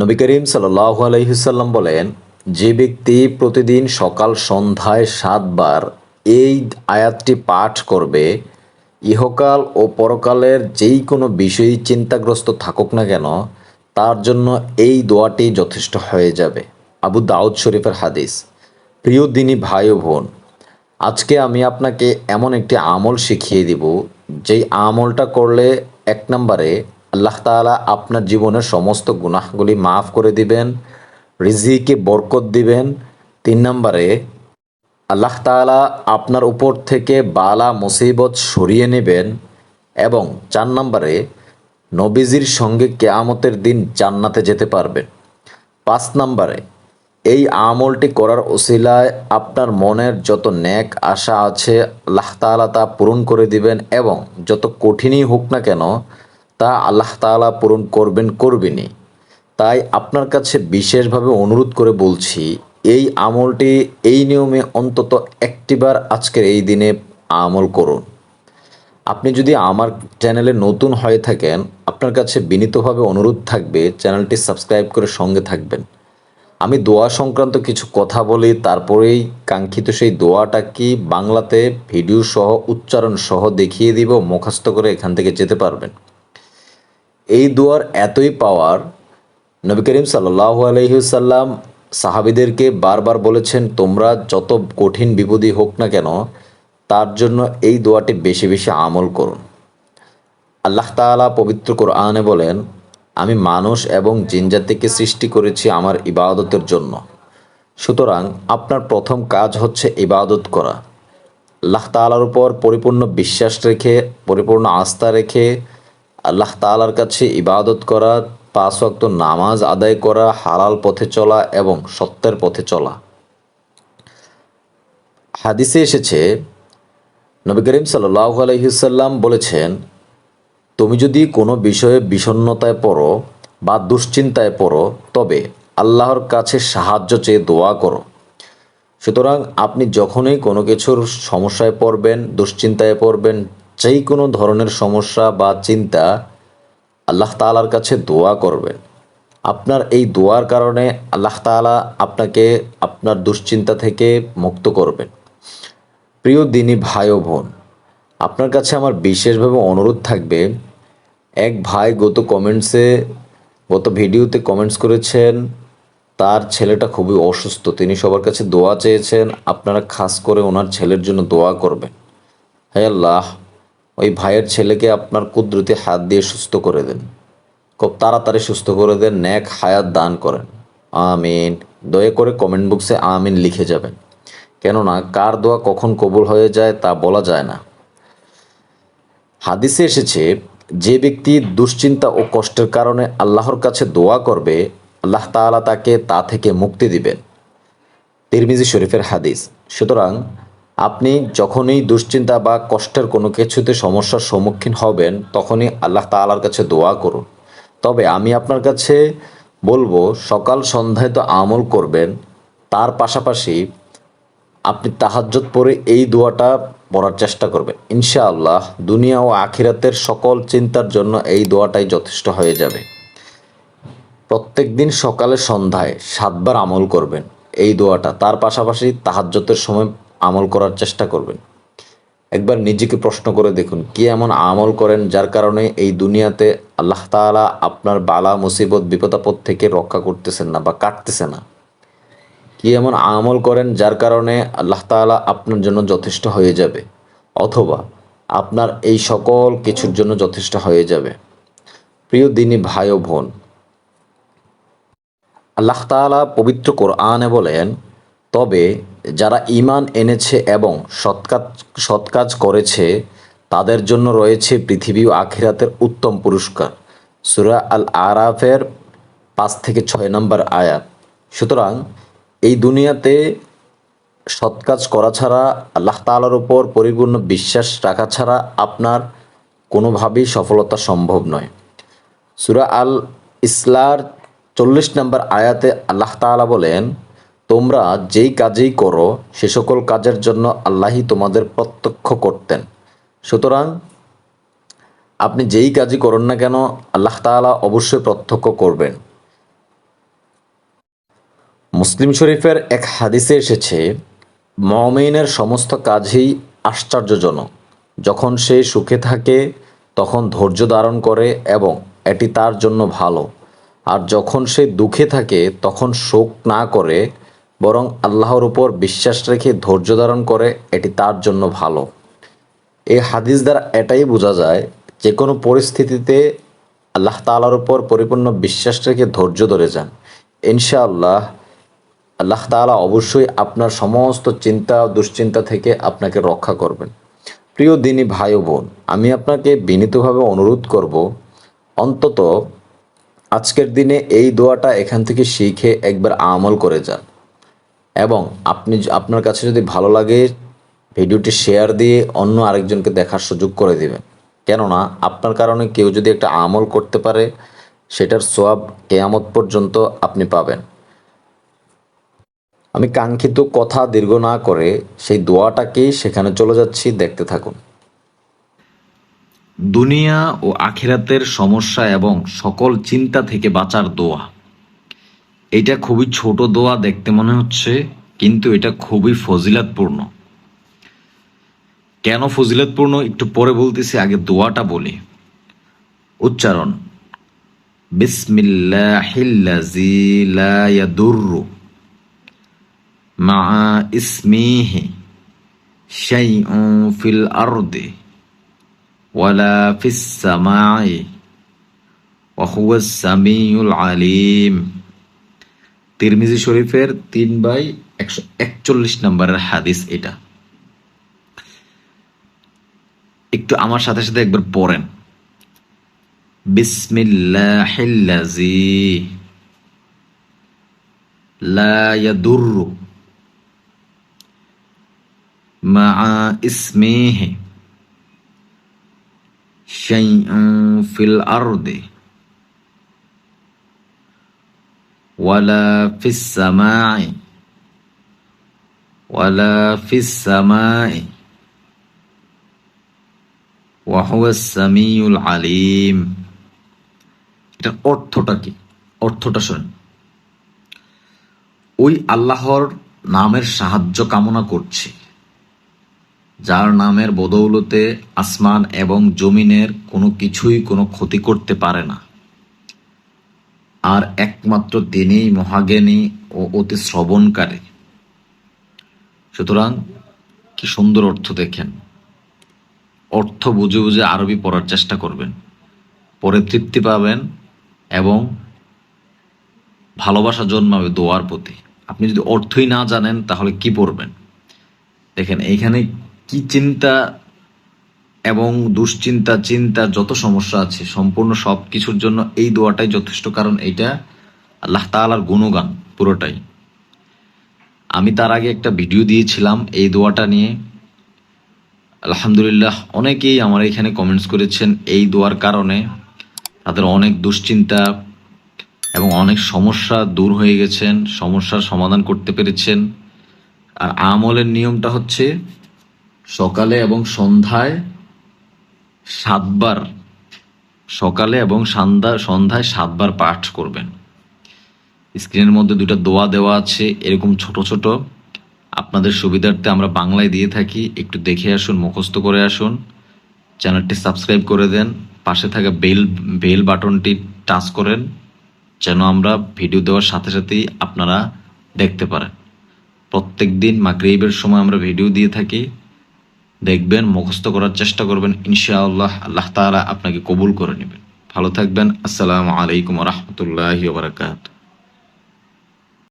নবী করিম সাল্লাহ আলহিসাল্লাম বলেন, যে ব্যক্তি প্রতিদিন সকাল সন্ধ্যায় সাতবার এই আয়াতটি পাঠ করবে, ইহকাল ও পরকালের যেই কোনো বিষয়ই চিন্তাগ্রস্ত থাকুক না কেন, তার জন্য এই দোয়াটি যথেষ্ট হয়ে যাবে। আবু দাউদ শরীফের হাদিস, প্রিয় দিনী ভাই ও বোন, আজকে আমি আপনাকে এমন একটি আমল শিখিয়ে দিব, যেই আমলটা করলে এক নম্বরে আল্লাহ তাআলা আপনার জীবনের সমস্ত গুনাহগুলি মাফ করে দিবেন, রিজিকে বরকত দিবেন। তিন নম্বরে, আল্লাহ তাআলা আপনার উপর থেকে বালা মুসিবত সরিয়ে নেবেন এবং চার নম্বরে, নবীজির সঙ্গে কেয়ামতের দিন জান্নাতে যেতে পারবেন। পাঁচ নম্বরে, এই আমলটি করার ওসিলায় আপনার মনের যত ন্যাক আশা আছে, আল্লাহ তাআলা তা পূরণ করে দিবেন এবং যত কঠিনই হোক না কেন তা আল্লাহ তাআলা পূরণ করবেন করবেনই। তাই আপনার কাছে বিশেষভাবে অনুরোধ করে বলছি, এই আমলটি এই নিয়মে অন্তত একটিবার আজকের এই দিনে আমল করুন। আপনি যদি আমার চ্যানেলে নতুন হয়ে থাকেন, আপনার কাছে বিনীতভাবে অনুরোধ থাকবে চ্যানেলটি সাবস্ক্রাইব করে সঙ্গে থাকবেন। আমি দোয়া সংক্রান্ত কিছু কথা বলি, তারপরেই কাঙ্ক্ষিত সেই দোয়াটা কি বাংলাতে ভিডিও সহ উচ্চারণ সহ দেখিয়ে দিব, মুখস্থ করে এখান থেকে যেতে পারবেন। এই দোয়ার এতই পাওয়ার, নবী করিম সাল্লাহ আলহিসাল্লাম সাহাবিদেরকে বারবার বলেছেন, তোমরা যত কঠিন বিপদই হোক না কেন, তার জন্য এই দোয়াটি বেশি বেশি আমল করুন। আল্লাহ তাআলা পবিত্র কোরআনে বলেন, আমি মানুষ এবং জিনজাতিকে সৃষ্টি করেছি আমার ইবাদতের জন্য। সুতরাং আপনার প্রথম কাজ হচ্ছে ইবাদত করা। আল্লাহ তাআলার উপর পরিপূর্ণ বিশ্বাস রেখে, পরিপূর্ণ আস্থা রেখে আল্লাহ তালার কাছে ইবাদত করা, পাঁচ ওয়াক্ত নামাজ আদায় করা, হালাল পথে চলা এবং সত্যের পথে চলা। হাদিসে এসেছে, নবী করিম সাল্লাহ আলহিসাল্লাম বলেছেন, তুমি যদি কোনো বিষয়ে বিষণ্ণতায় পড়ো বা দুশ্চিন্তায় পড়ো, তবে আল্লাহর কাছে সাহায্য চেয়ে দোয়া করো। সুতরাং আপনি যখনই কোনো কিছুর সমস্যায় পড়বেন, দুশ্চিন্তায় পড়বেন যেই কোনো ধরনের সমস্যা বা চিন্তা আল্লাহ তালার কাছে দোয়া করবেন। আপনার এই দোয়ার কারণে আল্লাহ তালা আপনাকে আপনার দুশ্চিন্তা থেকে মুক্ত করবেন। প্রিয় দিনী ভাই ও বোন, আপনার কাছে আমার বিশেষভাবে অনুরোধ থাকবে, এক ভাই গত কমেন্টসে গত ভিডিওতে কমেন্টস করেছেন, তার ছেলেটা খুবই অসুস্থ, তিনি সবার কাছে দোয়া চেয়েছেন, আপনারা খাস করে ওনার ছেলের জন্য দোয়া করবেন। হে আল্লাহ ওই ভাইয়ের ছেলেকে আপনার কুদরতি হাত দিয়ে সুস্থ করে দেন। খুব তাড়াতাড়ি সুস্থ করে দেন ন্যাক হায়াত দান করেন। আমিন। দয়া করে কমেন্ট বক্সে আমিন লিখে যাবেন। কেননা কার দোয়া কখন কবুল হয়ে যায় তা বলা যায় না। হাদিসে এসেছে, যে ব্যক্তি দুশ্চিন্তা ও কষ্টের কারণে আল্লাহর কাছে দোয়া করবে, আল্লাহ তাআলা তাকে তা থেকে মুক্তি দিবেন। তিরমিজি শরীফের হাদিস। সুতরাং আপনি যখনই দুশ্চিন্তা বা কষ্টের কোনো কিছুতে সমস্যার সম্মুখীন হবেন, তখনই আল্লাহ তাআলার কাছে দোয়া করুন। তবে আমি আপনার কাছে বলব, সকাল সন্ধ্যায় তো আমল করবেন, তার পাশাপাশি আপনি তাহাজ্জত পরে এই দোয়াটা পড়ার চেষ্টা করবেন। ইনশাআল্লাহ দুনিয়া ও আখিরাতের সকল চিন্তার জন্য এই দোয়াটাই যথেষ্ট হয়ে যাবে। প্রত্যেক দিন সকালে সন্ধ্যায় সাতবার আমল করবেন এই দোয়াটা। তার পাশাপাশি তাহাজ্জতের সময় আমল করার চেষ্টা করবেন। একবার নিজেকে প্রশ্ন করে দেখুন, কি এমন আমল করেন যার কারণে এই দুনিয়াতে আল্লাহ তাআলা আপনার বালা, মুসিবত, বিপদাপদ থেকে রক্ষা করতেছেন না বা কাটতেছে না। কি এমন আমল করেন যার কারণে আল্লাহ তাআলা আপনার জন্য যথেষ্ট হয়ে যাবে, অথবা আপনার এই সকল কিছুর জন্য যথেষ্ট হয়ে যাবে। প্রিয় দিনী ভাই ও বোন, আল্লাহ তাআলা পবিত্র কোরআনে বলেন তবে যারা ঈমান এনেছে এবং সৎকাজ সৎকাজ করেছে, তাদের জন্য রয়েছে পৃথিবী ও আখিরাতের উত্তম পুরস্কার। সুরা আল আরাফের পাঁচ থেকে ছয় নম্বর আয়াত। সুতরাং এই দুনিয়াতে সৎ কাজ করা ছাড়া, আল্লাহ তাআলার উপর পরিপূর্ণ বিশ্বাস রাখা ছাড়া আপনার কোনোভাবেই সফলতা সম্ভব নয়। সুরা আল ইসলার চল্লিশ নম্বর আয়াতে আল্লাহ তাআলা বলেন তোমরা যেই কাজেই করো, সে সকল কাজের জন্য আল্লাহই তোমাদের প্রত্যক্ষ করতেন। সুতরাং আপনি যেই কাজই করুন না কেন, আল্লাহ তাআলা অবশ্যই প্রত্যক্ষ করবেন। মুসলিম শরীফের এক হাদিসে এসেছে, মমিনের সমস্ত কাজই আশ্চর্যজনক। যখন সে সুখে থাকে, তখন ধৈর্য ধারণ করে এবং এটি তার জন্য ভালো। আর যখন সে দুঃখে থাকে, তখন শোক না করে বরং আল্লাহর উপর বিশ্বাস রেখে ধৈর্য ধারণ করে, এটি তার জন্য ভালো। এই হাদিস দ্বারা এটাই বোঝা যায়, যে কোনো পরিস্থিতিতে আল্লাহ তালার উপর পরিপূর্ণ বিশ্বাস রেখে ধৈর্য ধরে যান। ইনশাআল্লাহ, আল্লাহ তাআলা অবশ্যই আপনার সমস্ত চিন্তা, দুশ্চিন্তা থেকে আপনাকে রক্ষা করবেন। প্রিয় দিনী ভাই বোন, আমি আপনাকে বিনীতভাবে অনুরোধ করব, অন্তত আজকের দিনে এই দোয়াটা এখান থেকে শিখে একবার আমল করে যান। এবং আপনি আপনার কাছে যদি ভালো লাগে, ভিডিওটি শেয়ার দিয়ে অন্য আরেকজনকে দেখার সুযোগ করে দেবেন। কেননা, আপনার কারণে কেউ যদি একটা আমল করতে পারে, সেটার সোয়াব কেয়ামত পর্যন্ত আপনি পাবেন। আমি কাঙ্ক্ষিত কথা দীর্ঘ না করে সেই দোয়াটাকেই সেখানে চলে যাচ্ছি, দেখতে থাকুন। দুনিয়া ও আখিরাতের সমস্যা এবং সকল চিন্তা থেকে বাঁচার দোয়া। এটা খুবই ছোট দোয়া দেখতে মনে হচ্ছে, কিন্তু এটা খুবই ফজিলাতপূর্ণ। কেন ফজিলাতপূর্ণ? একটু পরে বলতেছি, আগে দোয়াটা বলি। উচ্চারণ বিসমিল্লাহিল্লাজি লা ইয়াদুররু মা ইসমিহি শাইউন ফিল আরদি ওয়ালা ফিস সামাই ওয়া হুয়াস সামিউল আলিম। তিরমিজি শরীফের তিন বাই একশো একচল্লিশ নম্বরের হাদিস এটা। একটু আমার সাথে সাথে একবার পড়েন। বিসমিল্লাহিল্লাজি লা ইয়াদুররু মা ইসমিহি শাইউন ফিল আরদি। ওয়ালা ফিসামাই ওয়ালা ফিসামাই ওয়াহুয়াসামিউল আলিম এটার অর্থটা কি? অর্থটা শোনেন। ওই আল্লাহর নামের সাহায্য কামনা করছে। যার নামের বদৌলতে আসমান এবং জমিনের কোনো কিছুই কোনো ক্ষতি করতে পারে না। আর একমাত্র তিনিই মহাজ্ঞানী ও অতি শ্রবণকারী। সুতরাং কি সুন্দর অর্থ দেখেন। অর্থ বুঝে বুঝে আরবি পড়ার চেষ্টা করবেন। পরে তৃপ্তি পাবেন এবং ভালোবাসা জন্মাবে দোয়ার প্রতি। আপনি যদি অর্থই না জানেন তাহলে কি পড়বেন? দেখেন, এইখানে কি চিন্তা এবং দুশ্চিন্তা চিন্তা যত সমস্যা আছে, সম্পূর্ণ সব কিছুর জন্য এই দোয়াটাই যথেষ্ট, কারণ এইটা আল্লাহ তালার গুণগান পুরোটাই। আমি তার আগে একটা ভিডিও দিয়েছিলাম এই দোয়াটা নিয়ে। আলহামদুলিল্লাহ, অনেকেই আমার এখানে কমেন্টস করেছেন এই দোয়ার কারণে। তাদের অনেক দুশ্চিন্তা এবং অনেক সমস্যা দূর হয়ে গেছেন, সমস্যার সমাধান করতে পেরেছেন। আর আমলের নিয়মটা হচ্ছে সকালে এবং সন্ধ্যায় সাতবার সকালে এবং সন্ধ্যা সন্ধ্যায় সাতবার পাঠ করবেন। স্ক্রিনের মধ্যে দুটো দোয়া দেওয়া আছে, এরকম ছোট ছোট। আপনাদের সুবিধার্থে আমরা বাংলায় দিয়ে থাকি, একটু দেখে আসুন, মুখস্থ করে আসুন। চ্যানেলটি সাবস্ক্রাইব করে দেন, পাশে থাকা বেল বেল বাটনটি টাচ করেন, যেন আমরা ভিডিও দেওয়ার সাথে সাথেই আপনারা দেখতে পারেন। প্রত্যেক দিন মাগরিবের সময় আমরা ভিডিও দিয়ে থাকি। দেখবেন, মুখস্থ করার চেষ্টা করবেন, ইনশাআল্লাহ আল্লাহ তালা আপনাকে কবুল করে নেবেন। ভালো থাকবেন, আসসালামু আলাইকুম রহমতুল্লাহ বারাকাতুহু।